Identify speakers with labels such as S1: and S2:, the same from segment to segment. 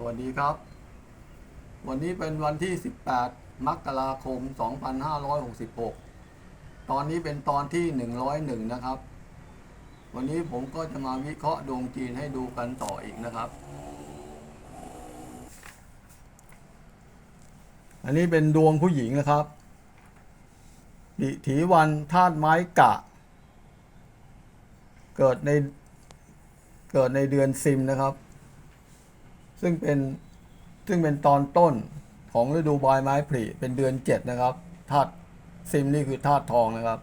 S1: สวัสดีครับ วันนี้เป็นวันที่ 18 มกราคม 2566 ตอนนี้เป็นตอนที่ 101 นะครับ วันนี้ผมก็จะมาวิเคราะห์ดวงจีนให้ดูกันต่ออีกนะครับ อันนี้เป็นดวงผู้หญิงนะครับดิถีวันธาตุไม้กะ เกิดในเกิดในเดือนซิมนะครับ ซึ่งเป็นซึ่งเป็นตอนต้นของฤดูใบไม้ผลิเป็นเดือนเจ็ดนะครับธาตุซิมนี่คือธาตุทองนะครับ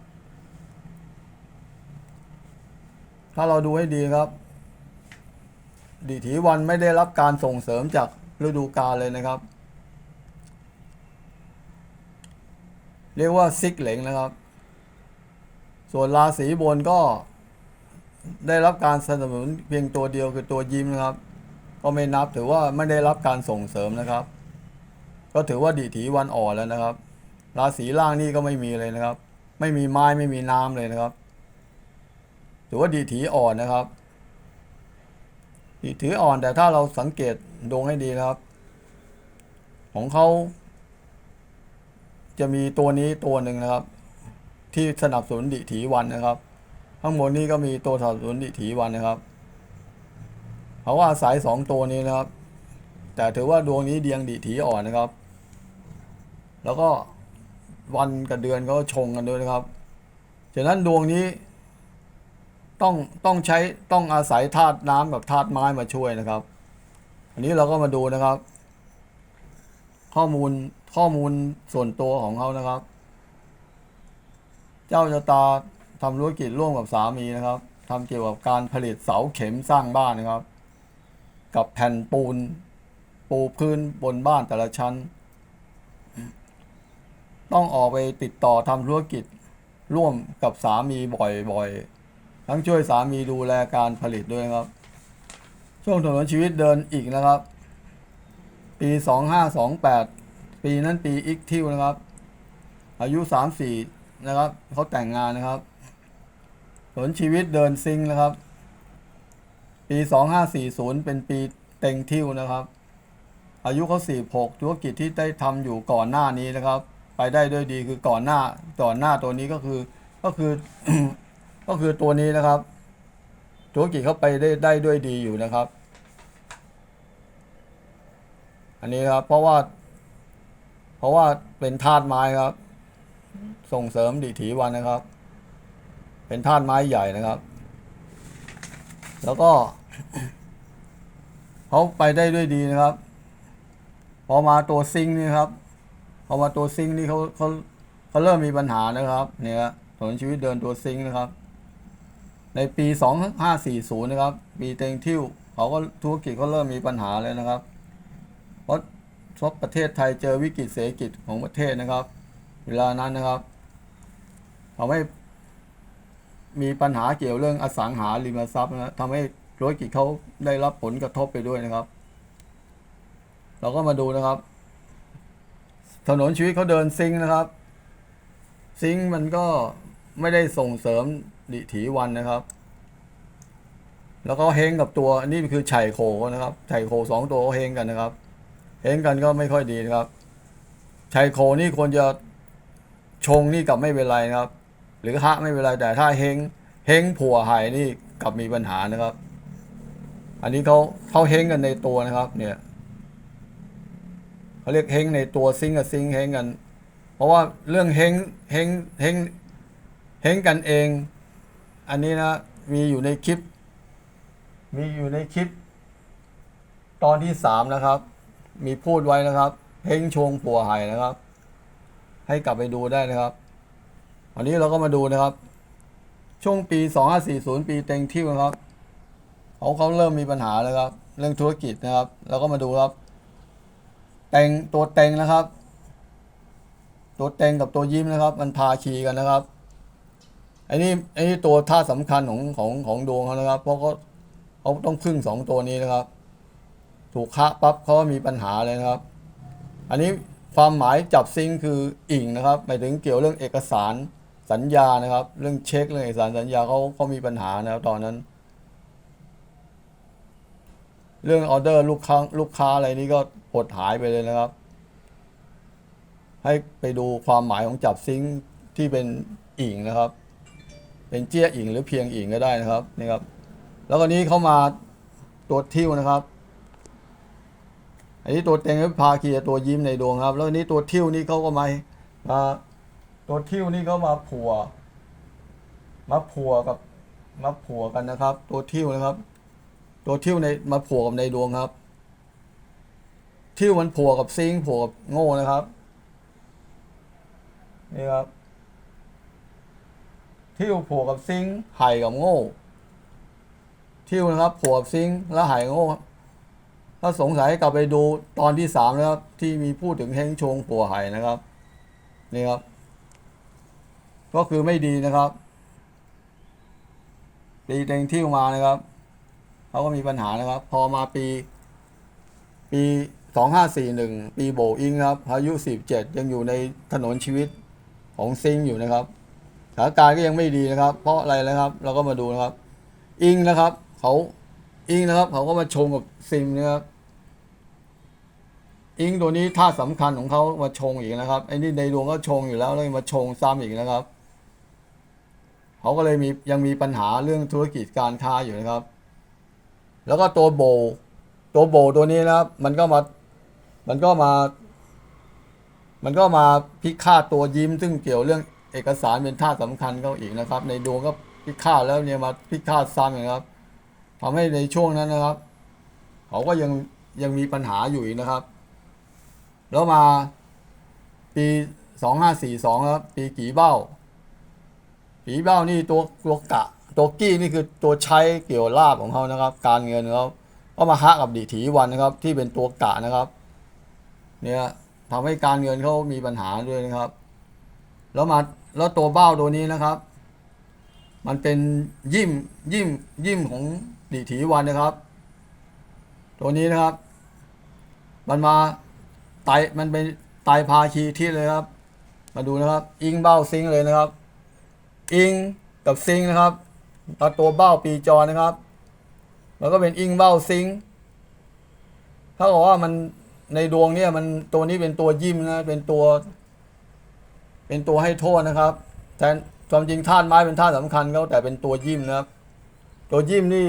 S1: ถ้าเราดูให้ดีครับดิถีวันไม่ได้รับการส่งเสริมจากฤดูกาลเลยนะครับ เรียกว่าซิกเหลงนะครับ ส่วนราศีบนก็ได้รับการสนับสนุนเพียงตัวเดียวคือตัวยิ้มนะครับ ก็ไม่นับถือว่าไม่ได้รับการส่งเสริมนะครับ ก็ถือว่าดีถีวันอ่อนแล้วนะครับ ราศีล่างนี่ก็ไม่มีเลยนะครับ ไม่มีไม้ไม่มีน้ำเลยนะครับ ถือว่าดีถีอ่อนนะครับดีถีอ่อนแต่ถ้าเราสังเกตดวงให้ดีนะครับ ของเขาจะมีตัวนี้ตัวหนึ่งนะครับ ที่สนับสนุนดิถีวันนะครับ ข้างบนนี้ก็มีตัวสนับสนุนดิถีวันนะครับ เขาก็อาศัยสองตัวนี้นะครับ แต่ถือว่าดวงนี้เดียงดีถีอ่อนนะครับ แล้วก็วันกับเดือนก็ชงกันด้วยนะครับฉะนั้นดวงนี้ต้องต้องใช้ต้องอาศัยธาตุน้ำกับธาตุไม้มาช่วยนะครับ อันนี้เราก็มาดูนะครับ ข้อมูลข้อมูลส่วนตัวของเขานะครับ เจ้าชะตาทำธุรกิจร่วมกับสามีนะครับทำเกี่ยวกับการผลิตเสาเข็มสร้างบ้านนะครับ กับแผ่นปูน ปูพื้นบนบ้านแต่ละชั้น ต้องออกไปติดต่อทำธุรกิจร่วมกับสามีบ่อยๆ ทั้งช่วยสามีดูแลการผลิตด้วยครับ ช่วงถนนชีวิตเดินอีกนะครับ ปี 2528 ปีนั้นปีอีกทิวนะครับ อายุ 34 นะครับเขาแต่งงานนะครับถนนชีวิตเดินซิงนะครับ ปี 2540 เป็นปีเต็งทิวนะครับ อายุเขา46 ธุรกิจที่ได้ทำอยู่ก่อนหน้านี้นะครับ ไปได้ด้วยดีคือก่อนหน้าก่อนหน้าตัวนี้ก็คือก็คือก็คือตัวนี้นะครับ ธุรกิจเขาไปได้ได้ด้วยดีอยู่นะครับ อันนี้ครับเพราะว่า เพราะว่าเป็นธาตุไม้ครับ ส่งเสริมดิถีวันนะครับ เป็นธาตุไม้ใหญ่นะครับ แล้วก็เขาไปได้ด้วยดีนะครับ พอมาตัวซิงนี่ครับ พอมาตัวซิงนี่เขาเขาเขาเริ่มมีปัญหานะครับ เนี่ยถนนชีวิตเดินตัวซิงนะครับ ในปี2540นะครับปีเต็งทิ่วเขาก็ธุรกิจเขาเริ่มมีปัญหาเลยนะครับ เพราะเพราะประเทศไทยเจอวิกฤตเศรษฐกิจของประเทศนะครับ เวลานั้นนะครับทำให้มี มีปัญหาเกี่ยวเรื่องอสังหาริมทรัพย์นะทำให้ธุรกิจเขาได้รับผลกระทบไปด้วยนะครับ เราก็มาดูนะครับ ถนนชีวิตเขาเดินซิงนะครับ ซิงมันก็ไม่ได้ส่งเสริมดิถีวันนะครับ แล้วก็เฮงกับตัวนี่คือไฉโคนะครับไฉโคสองตัวเฮงกันนะครับเฮงกันก็ไม่ค่อยดีนะครับไฉโคนี่ควรจะชงนี่กับไม่เป็นไรนะครับ หรือฮะไม่เป็นไรแต่ถ้าเฮงเฮงผัวหายนี่กลับมีปัญหานะครับ อันนี้เขาเขาเฮงกันในตัวนะครับ เนี่ยเขาเรียกเฮงในตัวซิงกับซิงเฮงกัน เพราะว่าเรื่องเฮงเฮงเฮงเฮงกันเอง อันนี้นะมีอยู่ในคลิป มีอยู่ในคลิป ตอนที่สามนะครับ มีพูดไว้นะครับ เฮงชงปัวไห่นะครับ ให้กลับไปดูได้นะครับ วันนี้เราก็มาดูนะครับ ช่วงปี 2540 ปีเต็งทิ่นะครับเขาเขาเริ่มมีปัญหาแล้วครับ เรื่องธุรกิจนะครับเราก็มาดูครับ เต็งตัวเต็งนะครับ ตัวเต็งกับตัวยิ้มนะครับ มันพาคีกันนะครับไอ้นี่ไอ้นี่ตัวท่าสำคัญของของของดวงเขานะครับ เพราะเขาเขาต้องพึ่งสองตัวนี้นะครับ ถูกคะปั๊บเขามีปัญหาเลยนะครับ อันนี้ความหมายจับซิงค์คืออิ่งนะครับหมายถึงเกี่ยวเรื่องเอกสาร สัญญานะครับ เรื่องเช็คเรื่องเอกสารสัญญาเขาเขามีปัญหานะครับตอนนั้น เรื่องออเดอร์ลูกค้าลูกค้าอะไรนี่ก็หดหายไปเลยนะครับ ให้ไปดูความหมายของจับซิงค์ที่เป็นอิงนะครับ เป็นเจี้ยอิงหรือเพียงอิงก็ได้นะครับนี่ครับ แล้วก็นี้เข้ามาตัวทิวนะครับอันนี้ตัวเต็งพาคีตัวยิ้มในดวงครับ แล้วนี้ตัวทิวนี่เขาก็มามา ตัวทิวนี่เขามาผัว มาผัวกับมาผัวกันนะครับ ตัวทิวนะครับ ตัวทิวในมาผัวกับในดวงครับ ทิวมันผัวกับซิงค์ผัวกับโง่นะครับ นี่ครับ ทิวผัวกับซิงค์ไห่กับโง่ ทิวนะครับผัวกับซิงค์แล้วไห่โง่ถ้าสงสัยกลับไปดูตอนที่สามนะครับ ที่มีพูดถึงเฮงชงผัวไห่นะครับ นี่ครับ ก็คือไม่ดีนะครับปีเต็งที่มานะครับเขาก็มีปัญหานะครับ พอมาปี ปีสองห้าสี่หนึ่งปีโบอิงครับอายุสิบเจ็ดยังอยู่ในถนนชีวิตของซิงอยู่นะครับสถานการณ์ก็ยังไม่ดีนะครับ เพราะอะไรนะครับ เราก็มาดูนะครับ อิงนะครับเขาอิงนะครับเขาก็มาชงกับซิมนะครับอิงตัวนี้ท่าตุสำคัญของเขามาชงอีกนะครับไอ้นี่ในดวงก็ชงอยู่แล้วแล้วยังมาชงซ้ำอีกนะครับ เขาก็เลยมียังมีปัญหาเรื่องธุรกิจการค้าอยู่นะครับ แล้วก็ตัวโบ ตัวโบตัวนี้นะครับ มันก็มา มันก็มา มันก็มาพิฆาตตัวยิ้ม ซึ่งเกี่ยวเรื่องเอกสารเป็นท่าตุสำคัญเขาอีกนะครับ ในดวงก็พิฆาตแล้วเนี่ยมาพิฆาตซ้ำนะครับทำให้ในช่วงนั้นนะครับ เขาก็ยังยังมีปัญหาอยู่อีกนะครับ แล้วมาปีสองห้าสี่สองครับ ปีกี่เบ้า ผีเบ้านี่ตัวตัวกะ ตัวกี้นี่คือตัวใช้เกี่ยวลาบของเขานะครับ การเงินเขาก็มาฮะกับดิถีวันนะครับ ที่เป็นตัวกะนะครับ เนี่ยทำให้การเงินเขามีปัญหาด้วยนะครับ แล้วมาแล้วตัวเบ้าตัวนี้นะครับ มันเป็นยิ้มยิ้มยิ้มของดิถีวันนะครับ ตัวนี้นะครับ มันมาไตมันเป็นไตพาคีที่เลยครับ มาดูนะครับ อิงเบ้าซิงเลยนะครับ อิงกับซิงนะครับตัดตัวเบ้าปีจอนะครับ แล้วก็เป็นอิงเบ้าซิงถ้าบอกว่ามันในดวงเนี่ยมันตัวนี้เป็นตัวยิ้มนะเป็นตัว เป็นตัวให้โทษนะครับแต่ความจริงธาตุไม้เป็นธาตุสำคัญเขาแต่เป็นตัวยิ้มนะครับ ตัวยิ้มนี่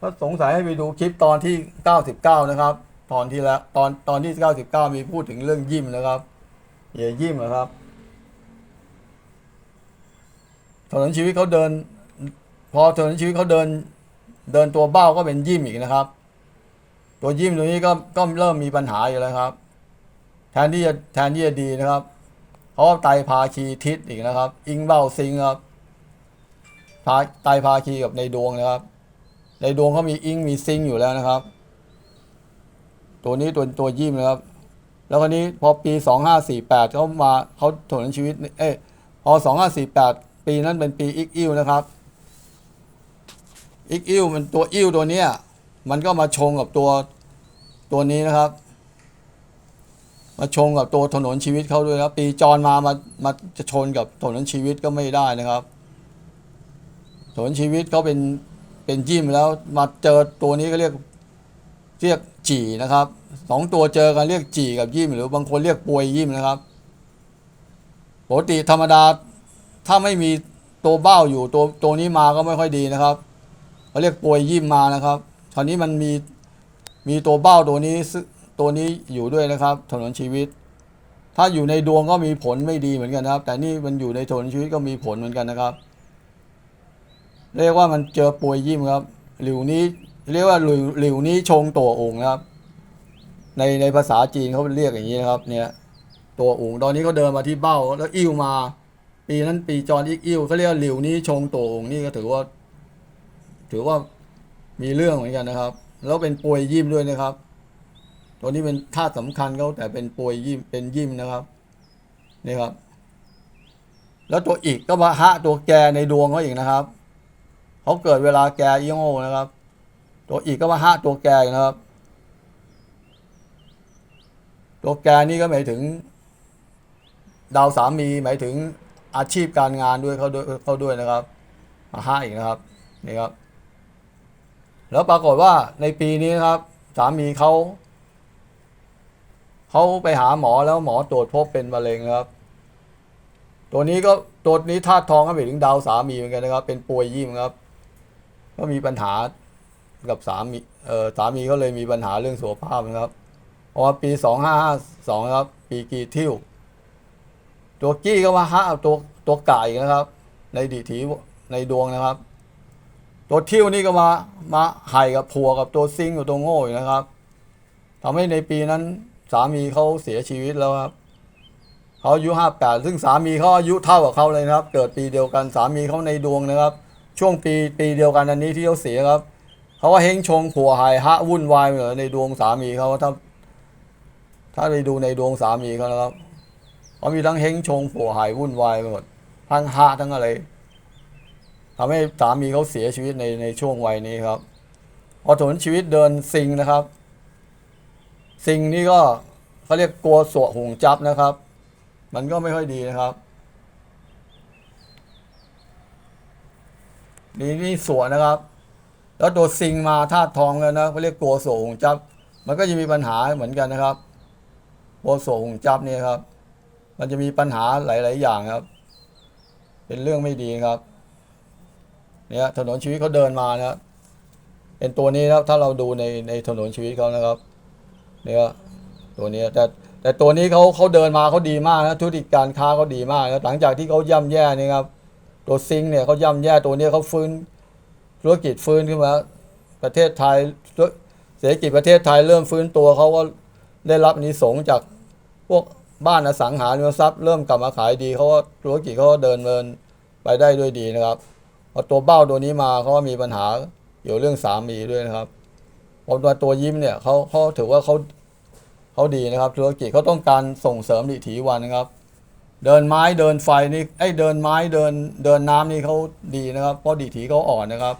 S1: ก็สงสัยให้ไปดูคลิปตอนที่ 99 นะครับ ตอนที่แล้วตอนตอนที่ 99 มีพูดถึงเรื่องยิ้มนะครับเย่ายิ้มนะครับ ถนนชีวิตเขาเดิน พอถนนชีวิตเขาเดิน เดินตัวเบ้าก็เป็นยิ้มอีกนะครับ ตัวยิ้มตัวนี้ก็ก็เริ่มมีปัญหาอยู่แล้วครับ แทนที่จะแทนที่จะดีนะครับเขาไตพาคีทิศอีกนะครับ อิงเบ้าซิงครับพาไตพาคีกับในดวงนะครับ ในดวงเขามีอิงมีซิงอยู่แล้วนะครับ ตัวนี้ตัวตัวยิ้มนะครับ แล้วคนนี้พอปีสองห้าสี่แปดเขามาเขาถนนชีวิตเอ้พอสองห้าสี่แปด ปีนั้นเป็นปีอิกอิวนะครับอิกอิวมันตัวอิวตัวเนี้ยมันก็มาชงกับตัวตัวนี้นะครับ มาชงกับตัวถนนชีวิตเขาด้วยครับปีจรมามามาจะชนกับถนนชีวิตก็ไม่ได้นะครับถนนชีวิตเขาเป็นเป็นยิ้มแล้วมาเจอตัวนี้ก็เรียกเรียกจีนะครับสองตัวเจอกันเรียกจีกับยิ้มหรือบางคนเรียกปวยยิ้มนะครับปกติธรรมดา ถ้าไม่มีตัวเบ้าอยู่ตัวตัวนี้มาก็ไม่ค่อยดีนะครับเขาเรียกปวยยิ้มมานะครับคราวนี้มันมีมีตัวเบ้าตัวนี้ตัวนี้อยู่ด้วยนะครับ ถนนชีวิต ถ้าอยู่ในดวงก็มีผลไม่ดีเหมือนกันนะครับ แต่นี่มันอยู่ในถนนชีวิตก็มีผลเหมือนกันนะครับ เรียกว่ามันเจอปวยยิ้มครับหลิวนี้เรียกว่าหลิวหลิวนี้ชงตัวองค์นะครับ ในในภาษาจีนเขาเรียกอย่างนี้นะครับ เนี่ย ตัวองค์ตอนนี้เขาเดินมาที่เบ้าแล้วอิ่วมา ปีนั้นปีจอนอีกอิวเขาเรียกหลิวนี้ชงตัวองนี่ก็ถือว่า ถือว่ามีเรื่องเหมือนกันนะครับ แล้วเป็นปวยยิ้มด้วยนะครับตัวนี้เป็นธาตุสำคัญเขาแต่เป็นปวยยิ้มเป็นยิ้มนะครับนี่ครับ แล้วตัวอีกก็มาฮะตัวแกในดวงเขาอีกนะครับเขาเกิดเวลาแกยี่โง่นะครับ ตัวอีกก็มาฮะตัวแกอีกนะครับ ตัวแกนี่ก็หมายถึง ดาวสามีหมายถึง อาชีพการงานด้วยเขาด้วยเขาด้วยนะครับ มาห้าอีกนะครับนี่ครับ แล้วปรากฏว่าในปีนี้นะครับ สามีเขาเขาไปหาหมอแล้วหมอตรวจพบเป็นมะเร็งครับ ตัวนี้ก็ตัวนี้ธาตุทองก็เป็นถึงดาวสามีเหมือนกันนะครับ เป็นป่วยยิ่มครับ ก็มีปัญหากับสามีเอ่อสามีก็เลยมีปัญหาเรื่องสุขภาพนะครับเพราะว่าปีสองห้าห้าสองครับ ปีกีทิว ตัวกี้ก็มาฮะตัวตัวไก่นะครับ ในดิถีในดวงนะครับ ตัวทิวนี่ก็มามาไห่กับผัวกับตัวซิงกับตัวโง่อยู่นะครับทำให้ในปีนั้นสามีเขาเสียชีวิตแล้วครับเขาอายุห้าแปดซึ่งสามีเขาอายุเท่ากับเขาเลยนะครับ เกิดปีเดียวกันสามีเขาในดวงนะครับ ช่วงปีปีเดียวกันอันนี้ที่เขาเสียครับเขาว่าเฮงชงผัวหายฮะวุ่นวายเหมือนในดวงสามีเขาถ้าถ้าไปดูในดวงสามีเขานะครับ เขามีทั้งเฮงชงผัวหายวุ่นวายไปหมดทั้งฮะทั้งอะไรทำให้สามีเขาเสียชีวิตในในช่วงวัยนี้ครับ พอถนชีวิตเดินซิงนะครับซิงนี่ก็เขาเรียกกลัวสวหงจับนะครับ มันก็ไม่ค่อยดีนะครับนี่นี่สวนนะครับ แล้วตัวซิงมาธาตุทองแล้วนะเขาเรียกกลัวโสหงจับ มันก็จะมีปัญหาเหมือนกันนะครับกลัวโสหงจับเนี่ยครับ มันจะมีปัญหาหลาย ๆ อย่างครับ เป็นเรื่องไม่ดีครับ เนี่ยถนนชีวิตเขาเดินมานะครับเป็นตัวนี้นะครับถ้าเราดูในในถนนชีวิตเขานะครับ เนี่ยตัวนี้แต่แต่ตัวนี้เขาเขาเดินมาเขาดีมากนะธุรกิจการค้าเขาดีมากนะหลังจากที่เขาย่ำแย่นี่ครับ ตัวซิงค์เนี่ยเขาย่ำแย่ตัวนี้เขาฟื้นธุรกิจฟื้นขึ้นมาประเทศไทยเศรษฐกิจประเทศไทยเริ่มฟื้นตัวเขาก็ได้รับนิสงจากพวก บ้านอสังหาริมทรัพย์เริ่มกลับมาขายดีเขาก็ธุรกิจเขาก็เดินเดินไปได้ด้วยดีนะครับพอตัวเบ้าตัวนี้มาเขาก็มีปัญหาเกี่ยวเรื่องสามีด้วยนะครับพอตัวตัวยิ้มเนี่ยเขาเขาถือว่าเขาเขาดีนะครับ ธุรกิจเขาต้องการส่งเสริมดิถีวันนะครับ เดินไม้เดินไฟนี่ไอ้เดินไม้เดินเดินน้ำนี่เขาดีนะครับ เพราะดิถีเขาอ่อนนะครับ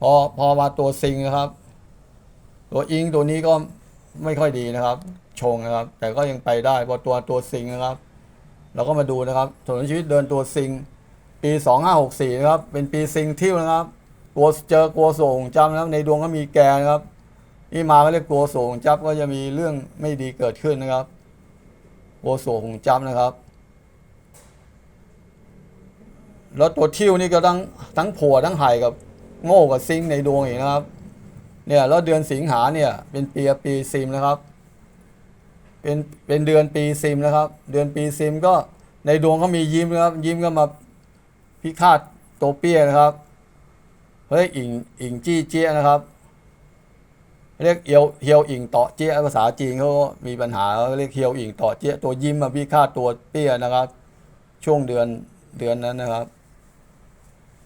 S1: พอพอมาตัวซิงนะครับ ตัวอิงตัวนี้ก็ไม่ค่อยดีนะครับ ชงนะครับ แต่ก็ยังไปได้พอตัวตัวซิงนะครับ เราก็มาดูนะครับถนนชีวิตเดินตัวซิง ปีสองห้าหกสี่นะครับ เป็นปีซิงทิ่นะครับกลัวเจอกลัวโสงจำนะครับในดวงก็มีแกนะครับนี่มาก็เรียกกลัวโสงจับก็จะมีเรื่องไม่ดีเกิดขึ้นนะครับโอโสของจำนะครับแล้วตัวทิวนี่ก็ทั้งทั้งผัวทั้งไห่กับโง่กับซิงในดวงอีกนะครับ เนี่ยแล้วเดือนสิงหาเนี่ยเป็นปีปีซิมนะครับ เป็นเป็นเดือนปีซิมนะครับ เดือนปีซิมก็ในดวงเขามียิ้มนะครับ ยิ้มก็มาพิฆาตตัวเปียนะครับเฮ้ยอิงอิงจี้เจี้ยนะครับ เรียกเอียวเฮียวอิงเต่อเจี้ยภาษาจีนเขามีปัญหาเขาเรียกเฮียวอิงเต่อเจี้ยตัวยิ้มมาพิฆาตตัวเปี้ยนะครับ ช่วงเดือนเดือนนั้นนะครับ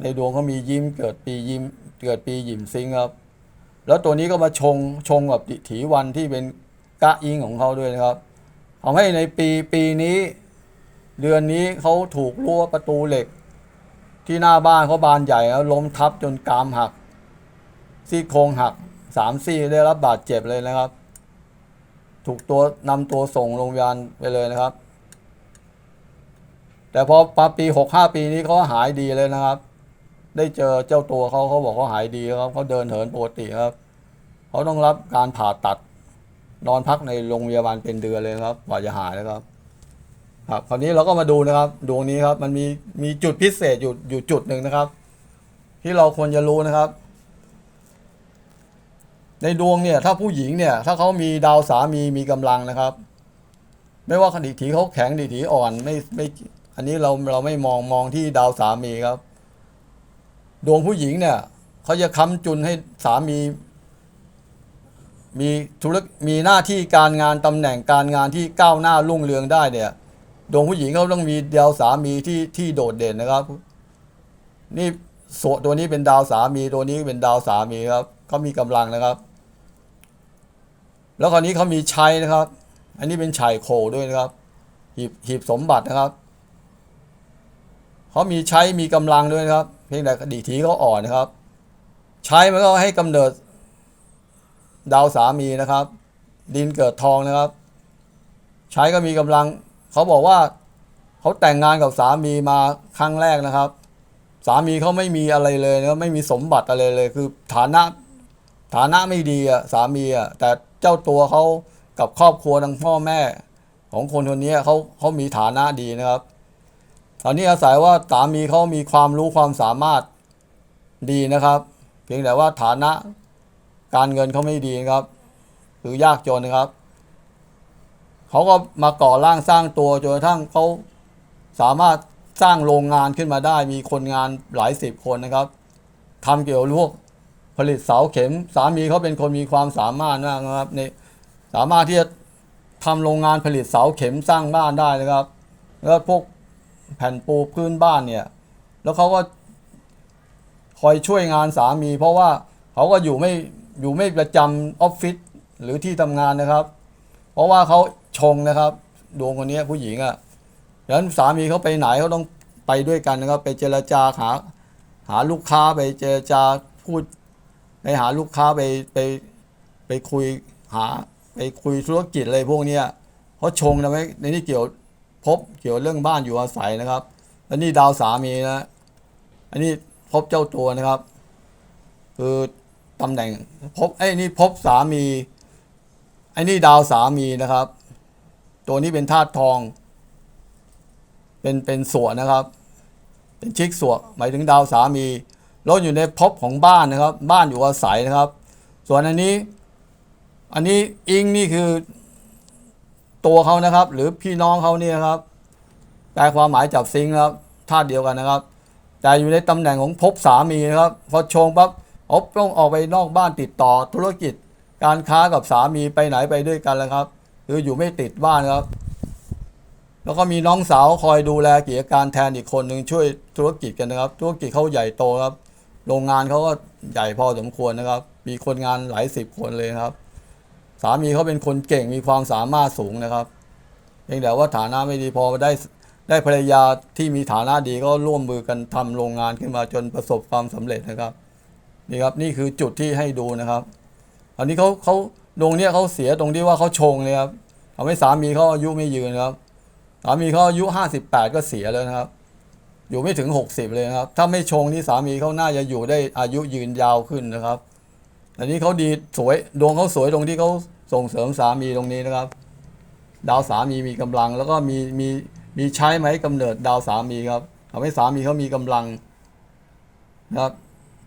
S1: ในดวงเขามียิ้มเกิดปียิ้มเกิดปีหยิมซิงครับ แล้วตัวนี้ก็มาชงชงกับดิถีวันที่เป็น กะอิงของเขาด้วยนะครับทำให้ในปีปีนี้ เดือนนี้เขาถูกรั้วประตูเหล็ก ที่หน้าบ้านเขาบานใหญ่แล้วล้มทับจนกรามหัก ซี่โครงหักสามซี่ได้รับบาดเจ็บเลยนะครับ ถูกตัวนำตัวส่งโรงพยาบาลไปเลยนะครับ แต่พอปาปีหกห้าปีนี้เขาหายดีเลยนะครับ ได้เจอเจ้าตัวเขาเขาบอกเขาหายดีครับเขาเดินเหินปกติครับเขาต้องรับการผ่าตัด นอนพักในโรงพยาบาลเป็นเดือนเลยครับกว่าจะหายนะครับ ครับคราวนี้เราก็มาดูนะครับดวงนี้ครับ มันมีมีจุดพิเศษอยู่อยู่จุดหนึ่งนะครับ ที่เราควรจะรู้นะครับ ในดวงเนี่ย ถ้าผู้หญิงเนี่ย ถ้าเขามีดาวสามีมีกำลังนะครับ ไม่ว่าคดีถีเขาแข็งดีถีอ่อนไม่ไม่ อันนี้เราเราไม่มองมองที่ดาวสามีครับ ดวงผู้หญิงเนี่ยเขาจะค้ำจุนให้สามี มีธุรกมีหน้าที่การงานตำแหน่งการงานที่ก้าวหน้ารุ่งเรืองได้เนี่ยดวงผู้หญิงเขาต้องมีดาวสามีที่ที่โดดเด่นนะครับ นี่โสตัวนี้เป็นดาวสามีตัวนี้เป็นดาวสามีครับเขามีกำลังนะครับ แล้วคราวนี้เขามีชัยนะครับ อันนี้เป็นชัยโคด้วยนะครับหีบหีบสมบัตินะครับเขามีใช้มีกำลังด้วยนะครับ เพียงแต่ดีทีเขาอ่อนนะครับ ใช้มันก็ให้กำเนิด ดาวสามีนะครับ ดินเกิดทองนะครับ ใช้ก็มีกำลัง เขาบอกว่าเขาแต่งงานกับสามีมาครั้งแรกนะครับ สามีเขาไม่มีอะไรเลยนะไม่มีสมบัติอะไรเลย คือฐานะฐานะไม่ดีอะสามีอะแต่เจ้าตัวเขากับครอบครัวทั้งพ่อแม่ ของคนคนนี้เขาเขามีฐานะดีนะครับตอนนี้อาศัยว่าสามีเขามีความรู้ความสามารถดีนะครับ เพียงแต่ว่าฐานะ การเงินเขาไม่ดีนะครับ หรือยากจนนะครับ เขาก็มาก่อร่างสร้างตัวจนกระทั่งเขาสามารถสร้างโรงงานขึ้นมาได้ มีคนงานหลายสิบคนนะครับทำเกี่ยวกับพวกผลิตเสาเข็มสามีเขาเป็นคนมีความสามารถมากนะครับในสามารถที่จะทำโรงงานผลิตเสาเข็มสร้างบ้านได้นะครับ แล้วพวกแผ่นปูพื้นบ้านเนี่ย แล้วเขาก็คอยช่วยงานสามี เพราะว่าเขาก็อยู่ไม่ อยู่ไม่ประจำออฟฟิศหรือที่ทำงานนะครับ เพราะว่าเขาชงนะครับดวงคนนี้ผู้หญิงอะ่ะดังนั้นสามีเขาไปไหนเขาต้องไปด้วยกันนะครับ ไปเจรจาหาหาลูกค้าไปเจรจาพูดไปหาลูกค้าไปไปไปคุยหาไปคุยธุรกิจอะไรพวกเนี้ยเพราะชงนะไว้ในนี่เกี่ยวพบเกี่ยวเรื่องบ้านอยู่อาศัยนะครับแล้วนี่ดาวสามีนะ อันนี้พบเจ้าตัวนะครับคือ ตำแหน่งพบไอ้นี่พบสามีไอ้นี่ดาวสามีนะครับ ตัวนี้เป็นธาตุทอง เป็นเป็นส่วนนะครับ เป็นชิกส่วนหมายถึงดาวสามีแล้วอยู่ในภพของบ้านนะครับ บ้านอยู่อาศัยนะครับ ส่วนอันนี้ อันนี้อิงนี่คือตัวเขานะครับ หรือพี่น้องเขาเนี่ยครับแปลความหมายจับซิงค์นะครับธาตุเดียวกันนะครับ แต่อยู่ในตำแหน่งของภพสามีนะครับพอชงปั๊บ อบต้องออกไปนอกบ้านติดต่อธุรกิจ การค้ากับสามีไปไหนไปด้วยกันแล้วครับ คืออยู่ไม่ติดบ้านครับ แล้วก็มีน้องสาวคอยดูแลกิจการแทนอีกคนหนึ่งช่วยธุรกิจกันนะครับ ธุรกิจเขาใหญ่โตครับ โรงงานเขาก็ใหญ่พอสมควรนะครับ มีคนงานหลายสิบคนเลยครับ สามีเขาเป็นคนเก่งมีความสามารถสูงนะครับเพียงแต่ว่าฐานะไม่ดีพอได้ได้ภรรยาที่มีฐานะดีก็ร่วมมือกันทำโรงงานขึ้นมาจนประสบความสำเร็จนะครับ นี่ครับนี่คือจุดที่ให้ดูนะครับ อันนี้เขาเขาดวงเนี้ยเขาเสียตรงที่ว่าเขาชงเลยครับทำให้สามีเขาอายุไม่ยืนครับสามีเขาอายุห้าสิบแปดก็เสียแล้วนะครับ อยู่ไม่ถึงหกสิบเลยครับ ถ้าไม่ชงนี่สามีเขาน่าจะอยู่ได้อายุยืนยาวขึ้นนะครับ อันนี้เขาดีสวยดวงเขาสวยตรงที่เขาส่งเสริมสามีตรงนี้นะครับ ดาวสามีมีกำลัง แล้วก็มีมีมีใช้ไหมกำเนิดดาวสามีครับทำให้สามีเขามีกำลังนะครับ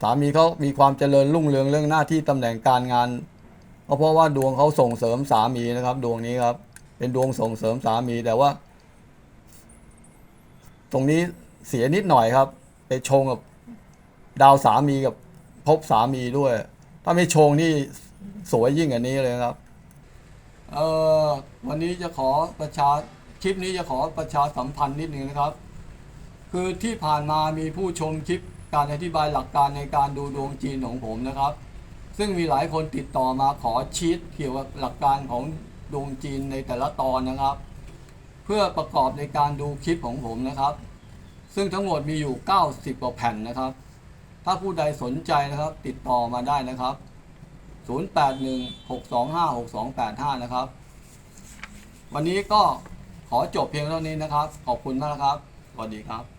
S1: สามีเขามีความเจริญรุ่งเรืองเรื่องหน้าที่ตำแหน่งการงานก็เพราะว่าดวงเขาส่งเสริมสามีนะครับ ดวงนี้ครับ เป็นดวงส่งเสริมสามีแต่ว่า ตรงนี้เสียนิดหน่อยครับ ไปชงกับดาวสามีกับภพสามีด้วย ถ้าไม่ชงนี่สวยยิ่งกว่านี้เลยครับ เออวันนี้จะขอประชาคลิปนี้จะขอประชาสัมพันธ์นิดนึงนะครับ คือที่ผ่านมามีผู้ชมคลิป การอธิบายหลักการในการดูดวงจีนของผมนะครับ ซึ่งมีหลายคนติดต่อมาขอชีตเกี่ยวกับหลักการของดวงจีนในแต่ละตอนนะครับ เพื่อประกอบในการดูคลิปของผมนะครับ ซึ่งทั้งหมดมีอยู่ 90กว่าแผ่นนะครับ ถ้าผู้ใดสนใจนะครับติดต่อมาได้นะครับ 0816256285 นะครับ วันนี้ก็ขอจบเพียงเท่านี้นะครับ ขอบคุณมากนะครับ สวัสดีครับ